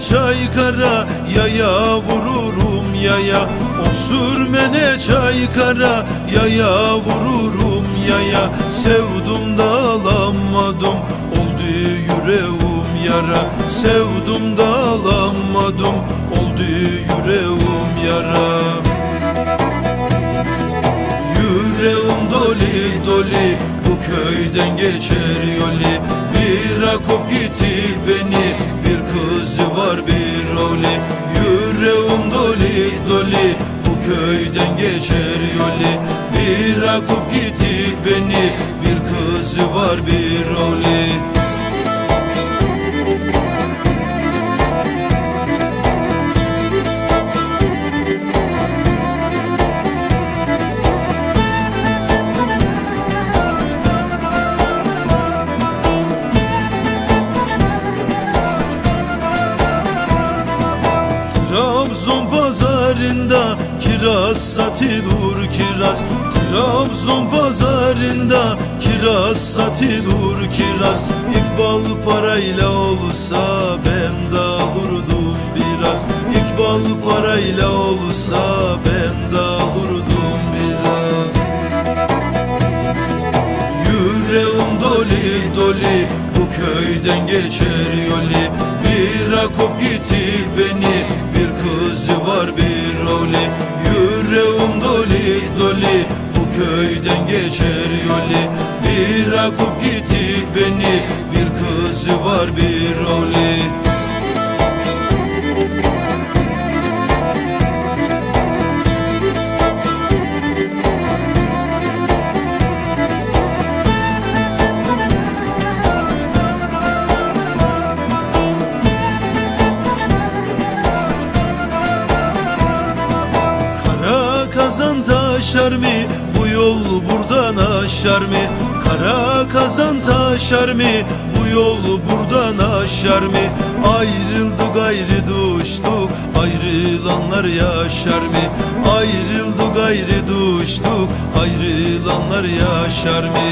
çay kara yaya vururum yaya. O sürmene çay kara yaya vururum yaya. Sevdum da alamadım oldu yüreğim yara. Sevdum da alamadım oldu yüreğim yara. Yüreğim doli doli bu köyden geçer yoli. Bir akop gitti beni bir kızı var bir oli. Yüreğim doli doli bu köyden geçer yoli. Bir akop gitti beni bir kızı var bir oli kiraz satılır kiraz Trabzon pazarında kiraz satılır kiraz. İkbal parayla olsa ben de alırdım biraz. İkbal parayla olsa ben de alırdım biraz. Yüreğim doli doli bu köyden geçer yoli. Bir akop gitti beni bir kızı var bir geçer yoli Bir akop gitti beni bir kızı var bir kazan taşar mı? Yol buradan aşar mı? Kara kazan taşar mı? Bu yol buradan aşar mı? Ayrıldık gayrı düştük Ayrılanlar yaşar mı? Ayrıldık gayrı düştük Ayrılanlar yaşar mı?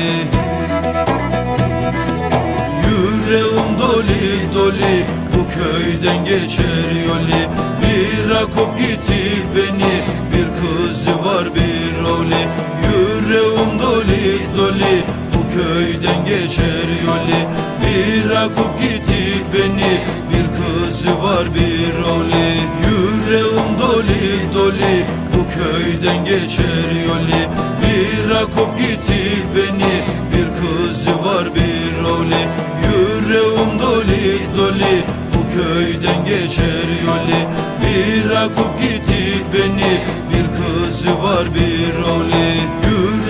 Yüreğim doli doli bu köyden geçer yoli Bir akop gitti doli bu köyden geçer yoli Bir akop gitti beni bir kızı var bir oli Yüreğim doli doli bu köyden geçer yoli Bir akop gitti beni bir kızı var bir oli Yüreğim doli doli bu köyden geçer yoli Bir akıp gitti beni bir kızı var bir oli Yüreğim